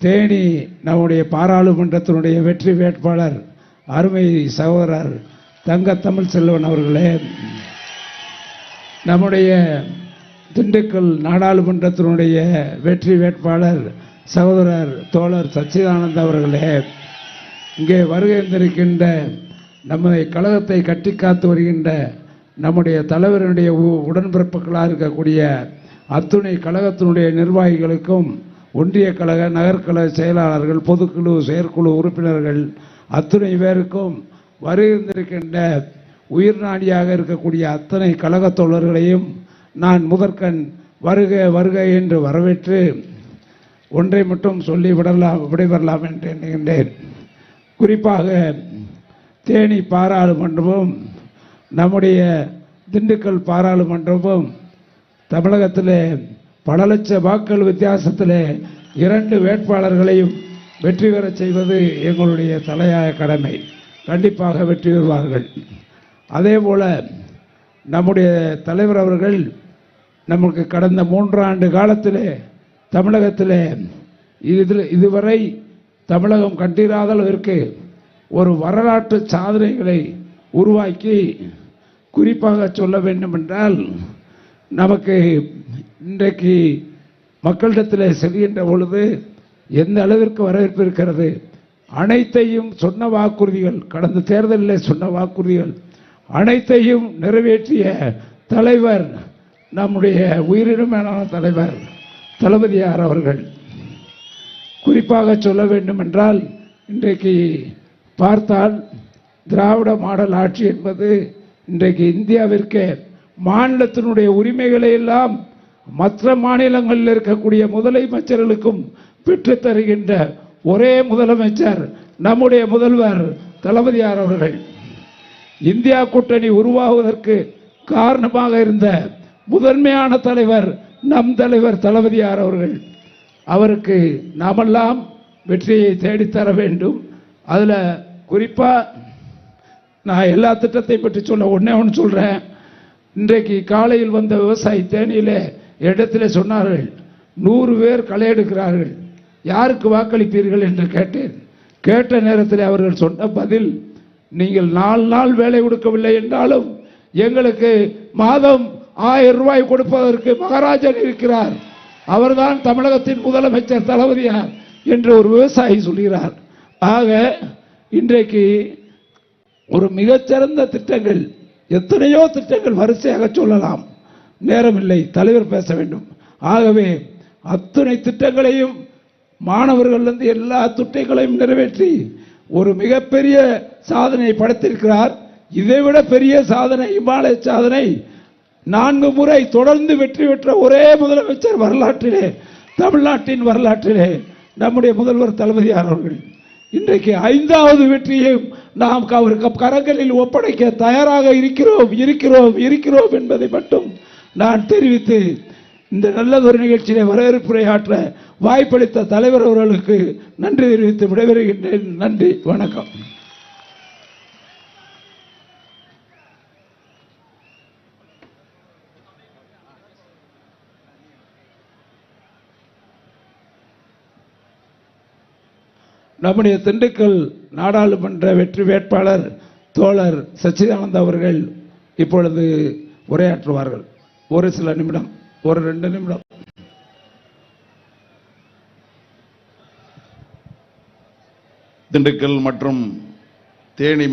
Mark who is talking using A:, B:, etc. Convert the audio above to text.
A: தேனி நம்முடைய பாராளுமன்றத்தினுடைய வெற்றி வேட்பாளர் அருமை சகோதரர் தங்க தமிழ் செல்வன் அவர்களே நம்முடைய திண்டுக்கல் நாடாளுமன்றத்தினுடைய வெற்றி வேட்பாளர் சகோதரர் தோழர் சச்சிதானந்த் அவர்களே இங்கே வருகின்றிருக்கின்ற நம்முடைய கழகத்தை கட்டி காத்து வருகின்ற நம்முடைய தலைவருடைய உ- உடன்பிறப்புகளாக இருக்கக்கூடிய அத்துணை கழகத்தினுடைய நிர்வாகிகளுக்கும் ஒன்றிய கழக நகர்கழக செயலாளர்கள் பொதுக்குழு செயற்குழு உறுப்பினர்கள் அத்துணை பேருக்கும் வருகின்றிருக்கின்ற உயிர்நாடியாக இருக்கக்கூடிய அத்தனை கழகத் தோழர்களையும் நான் முதற்கண் வருக வருக என்று வரவேற்று ஒன்றை மட்டும் சொல்லி விடலாம் விடைபெறலாம் என்று எண்ணுகின்றேன். குறிப்பாக தேனி பாராளுமன்றமும் நம்முடைய திண்டுக்கல் பாராளுமன்றமும் தமிழகத்திலே பல லட்ச வாக்கள் வித்தியாசத்தில் இரண்டு வேட்பாளர்களையும் வெற்றி பெறச் செய்வது எங்களுடைய தலையாய கடமை. கண்டிப்பாக வெற்றி பெறுவார்கள். அதே போல் நம்முடைய தலைவர் அவர்கள் நமக்கு கடந்த மூன்றாண்டு காலத்தில் தமிழகத்திலே இதில் இதுவரை தமிழகம் கண்டிராத அளவிற்கு ஒரு வரலாற்று சாதனைகளை உருவாக்கி குறிப்பாக சொல்ல வேண்டுமென்றால் நமக்கு இன்றைக்கு மக்களிடத்தில் செல்கின்ற பொழுது எந்த அளவிற்கு வரவேற்பு இருக்கிறது? அனைத்தையும் சொன்ன வாக்குறுதிகள் கடந்த தேர்தலில் சொன்ன வாக்குறுதிகள் அனைத்தையும் நிறைவேற்றிய தலைவர் நம்முடைய உயிரினமான தலைவர் தளபதியார் அவர்கள். குறிப்பாக சொல்ல வேண்டும் என்றால் இன்றைக்கு பார்த்தால் திராவிட மாடல் ஆட்சி என்பது இன்றைக்கு இந்தியாவிற்கு மாநிலத்தினுடைய உரிமைகளை எல்லாம் மற்ற மாநிலங்களில் இருக்கக்கூடிய முதலமைச்சர்களுக்கும் பெற்று தருகின்ற ஒரே முதலமைச்சர் நம்முடைய முதல்வர் தளபதியார் அவர்கள். இந்தியா கூட்டணி உருவாகுவதற்கு காரணமாக இருந்த முதன்மையான தலைவர் நம் தலைவர் தளபதியார் அவர்கள். அவருக்கு நாமெல்லாம் வெற்றியை தேடித்தர வேண்டும். அதில் குறிப்பாக நான் எல்லா திட்டத்தை பற்றி சொல்ல ஒன்றே ஒன்று சொல்கிறேன் இன்றைக்கு காலையில் வந்த விவசாயி தேனியிலே இடத்துல சொன்னார்கள் நூறு பேர் களை எடுக்கிறார்கள். யாருக்கு வாக்களிப்பீர்கள் என்று கேட்டேன். கேட்ட நேரத்தில் அவர்கள் சொன்ன பதில் நீங்கள் நாலு நாள் வேலை கொடுக்கவில்லை என்றாலும் எங்களுக்கு மாதம் ஆயிரம் ரூபாய் கொடுப்பதற்கு மகாராஜன் இருக்கிறார். அவர்தான் தமிழகத்தின் முதலமைச்சர் தளபதியார் என்று ஒரு விவசாயி சொல்கிறார். ஆக இன்றைக்கு ஒரு மிகச்சிறந்த திட்டங்கள் எத்தனையோ திட்டங்கள் வரிசையாக சொல்லலாம். நேரமில்லை தலைவர் பேச வேண்டும். ஆகவே அத்துணை திட்டங்களையும் மாணவர்களிலிருந்து எல்லா திட்டங்களையும் நிறைவேற்றி ஒரு மிகப்பெரிய சாதனை படைத்திருக்கிறார். இதைவிட பெரிய சாதனை இமாலய சாதனை நான்கு முறை தொடர்ந்து வெற்றி பெற்ற ஒரே முதலமைச்சர் வரலாற்றிலே தமிழ்நாட்டின் வரலாற்றிலே நம்முடைய முதல்வர் தளபதியார் அவர்கள். இன்றைக்கு ஐந்தாவது வெற்றியையும் நாம் அவருக்கு கரங்களில் ஒப்படைக்க தயாராக இருக்கிறோம் இருக்கிறோம் இருக்கிறோம் என்பதை மட்டும் நான் தெரிவித்து இந்த நல்லதொரு நிகழ்ச்சியிலே வரவேற்புரையாற்ற வாய்ப்பளித்த தலைவர் அவர்களுக்கு நன்றி தெரிவித்து விடைபெறுகின்றேன். நன்றி. வணக்கம். நம்முடைய திண்டுக்கல் நாடாளுமன்ற வெற்றி வேட்பாளர் தோழர் சச்சிதானந்த் அவர்கள் இப்பொழுது உரையாற்றுவார்கள். ஒரு சில நிமிடம் ஒரு ரெண்டு நிமிடம்.
B: திண்டுக்கல் மற்றும் தேனி